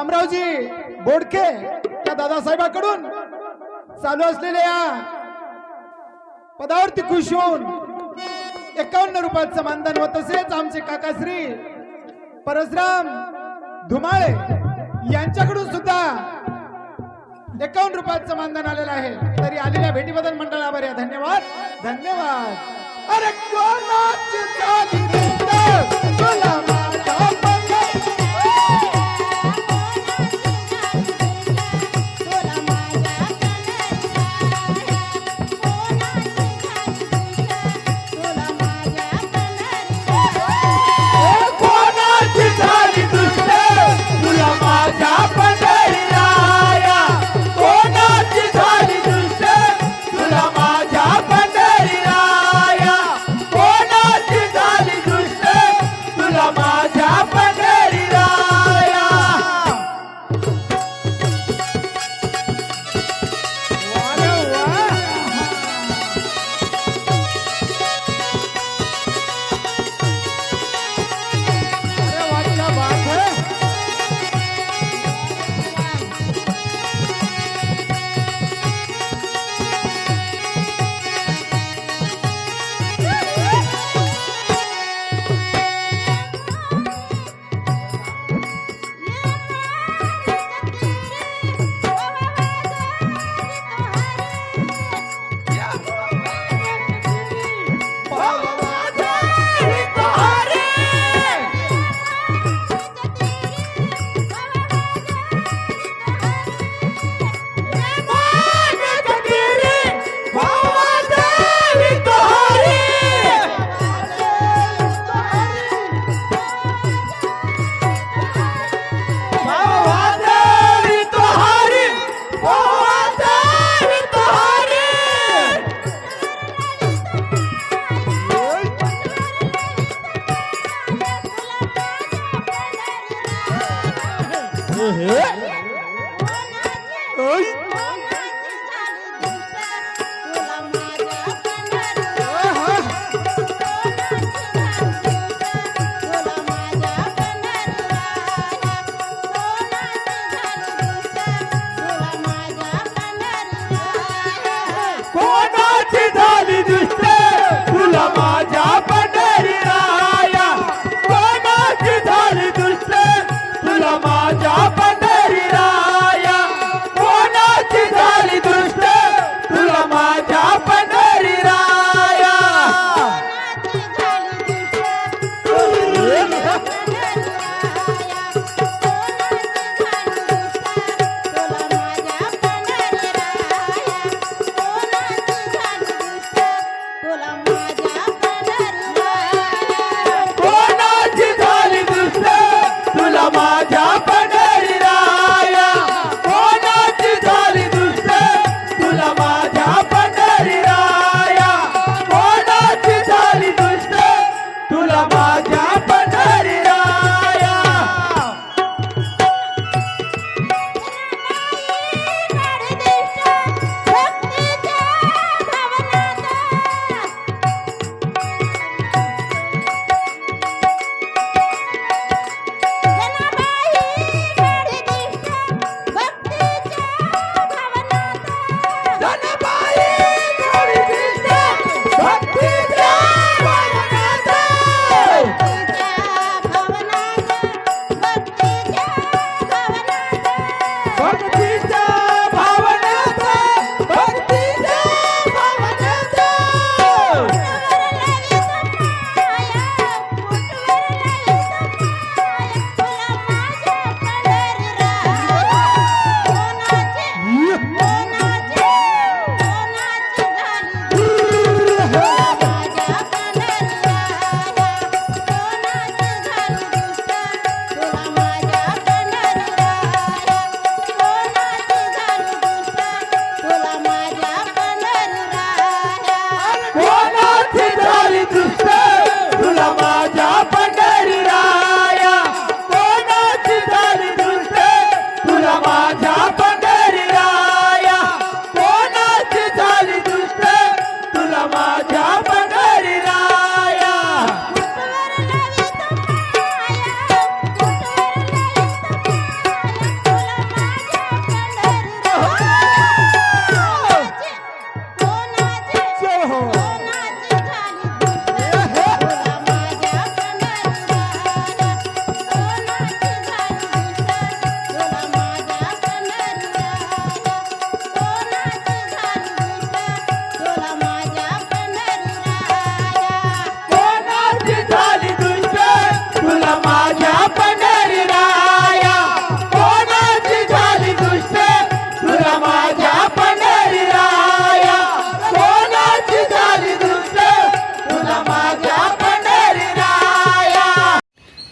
शामरावजी बोडके त्या दादासाहेबांकडून चालू असलेल्या या पदावरती खुश होऊन एकावन्न रुपयाचं मानधन व तसेच आमचे काकाश्री परशुराम धुमाळे यांच्याकडून सुद्धा एकावन्न रुपयाचं मानधन आलेलं आहे. तरी आलेल्या भेटीबद्दल मंडळ या. धन्यवाद. धन्यवाद. अरे Thank you.